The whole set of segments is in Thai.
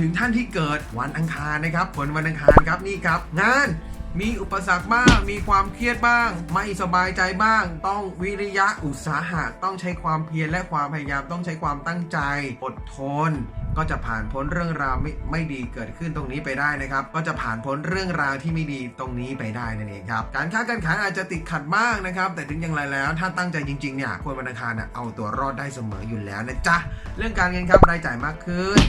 ถึงท่านที่เกิดวันอังคารนะครับคนวันอังคารครับนี่ครับ งานมีอุปสรรคบ้าง มีความเครียดบ้าง ไม่สบายใจบ้าง ต้องวิริยะอุตสาหะ ต้องใช้ความเพียรและความพยายาม ต้องใช้ความตั้งใจ อดทน ก็จะผ่านพ้นเรื่องราวไม่ไม่ดีเกิดขึ้นตรงนี้ไปได้นะครับ ก็จะผ่านพ้นเรื่องราวที่ไม่ดีตรงนี้ไปได้นั่นเองครับ การค้าการขายอาจจะติดขัดบ้างนะครับ แต่ถึงอย่างไรแล้ว ถ้าตั้งใจจริงๆเนี่ย คนวันอังคารน่ะเอาตัวรอดได้เสมออยู่แล้วนะจ๊ะ เรื่องการเงินครับรายจ่ายมากขึ้น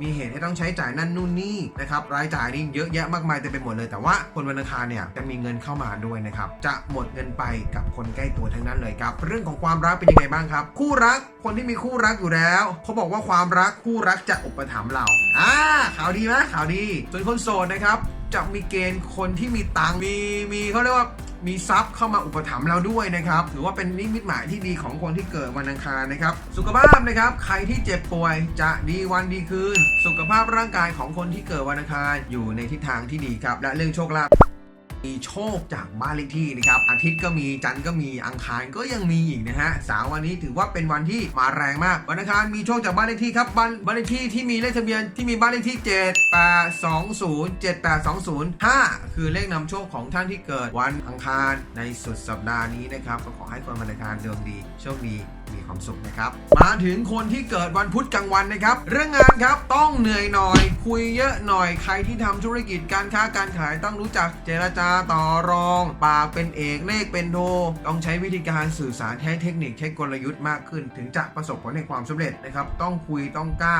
มีเหตุให้ต้องใช้จ่ายนั่นนู่นนี่นะครับรายจ่ายนี่เยอะแยะมากมายเต็มไปหมดเลย แต่ว่าคนวันอังคารเนี่ยจะมีเงินเข้ามาด้วยนะครับจะหมดเงินไปกับคนใกล้ตัวทั้งนั้นเลยครับเรื่องของความรักเป็นยังไงบ้างครับ คู่รักคนที่มีคู่รักอยู่แล้วเขาบอกว่าความรักคู่รักจะอุปถัมภ์เราอ่าข่าวดีไหมข่าวดีส่วนคนโสดนะครับจะมีเกณฑ์คนที่มีตังมีมีเขาเรียกว่า มีทรัพย์เข้ามาอุปถัมภ์เราด้วยนะครับถือว่าเป็นนิมิตหมายที่ดีของคนที่เกิดวันอังคารนะครับสุขภาพนะครับใครที่เจ็บป่วยจะดีวันดีคืน สุขภาพร่างกายของคนที่เกิดวันอังคารอยู่ในทิศทางที่ดีครับและเรื่องโชคลาภ มีโชคจากบ้านเลขที่นะครับ อาทิตย์ก็มีจันทร์ก็มีอังคารก็ยังมีอีกนะฮะสามวันนี้ถือว่าเป็นวันที่มาแรงมาก วันอังคารมีโชคจากบ้านเลขที่ครับบ้านบ้านเลขที่ที่มีเลขทะเบียนที่มีบ้านเลขที่ 7 8 2 0 7 8 2 0 5 คือเลขนำโชคของท่านที่เกิดวันอังคารในสุดสัปดาห์นี้นะครับก็ขอให้คนวันอังคารดวงดีโชคดีมีความสุขนะครับ มาถึงคนที่เกิดวันพุธกลางวันนะครับ เรื่องงานครับต้องเหนื่อยหน่อย คุยเยอะหน่อยใครที่ทำธุรกิจการค้าการขายต้องรู้จักเจรจาต่อรอง ปากเป็นเอกเลขเป็นโท ต้องใช้วิธีการสื่อสารใช้เทคนิคใช้กลยุทธ์มากขึ้น ถึงจะประสบผลในความสำเร็จนะครับ ต้องคุยต้องกล้า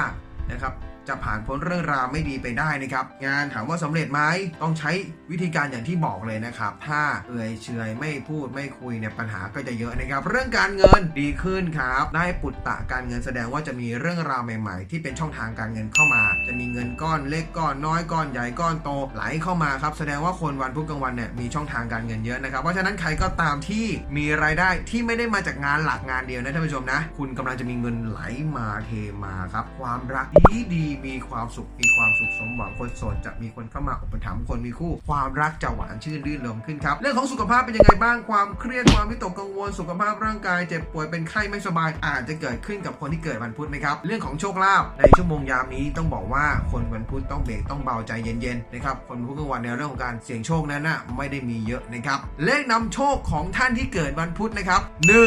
นะครับ จะผ่านพ้นเรื่องราวไม่ดีไปได้นะครับ งานถามว่าสำเร็จไหมต้องใช้วิธีการอย่างที่บอกเลยนะครับ ถ้าเอื่อยเฉยไม่พูดไม่คุยเนี่ยปัญหาก็จะเยอะนะครับ เรื่องการเงินดีขึ้นครับ ได้ปุตตะการเงินแสดงว่าจะมีเรื่องราวใหม่ๆ ที่เป็นช่องทางการเงินเข้ามา จะมีเงินก้อนเล็กก้อนน้อยก้อนใหญ่ก้อนโตไหลเข้ามาครับแสดงว่าคนวันพุธกลางวันเนี่ยมีช่องทางการเงินเยอะนะครับเพราะฉะนั้นใครก็ตามที่มีรายได้ที่ไม่ได้มาจากงานหลักงานเดียวนะท่านผู้ชมนะ คุณกำลังจะมีเงินไหลมาเทมาครับ ความรักดีดีมีความสุขมีความสุขสมหวังคนโสดจะมีคนเข้ามาอุปถัมภ์คนมีคู่ ความรักจะหวานชื่นรื่นรมขึ้นครับ เรื่องของสุขภาพเป็นยังไงบ้างความเครียดความวิตกกังวลสุขภาพร่างกายเจ็บป่วยเป็นไข้ไม่สบายอาจจะเกิดขึ้นกับคนที่เกิดวันพุธนะครับเรื่องของโชคลาภในชั่วโมงยามนี้ต้องบอกว่าคนวันพุธต้องเบรกต้องเบาใจเย็นๆนะครับคนพุธกลางวันในเรื่องของการเสี่ยงโชคนั้นนะไม่ได้มีเยอะนะครับเลขนำโชคของท่านที่เกิดวันพุธนะครับ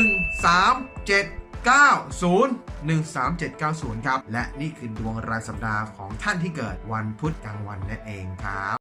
1 3 7 90 13790 ครับ และนี่คือดวงรายสัปดาห์ของท่านที่เกิดวันพุธกลางวันนั่นเองครับ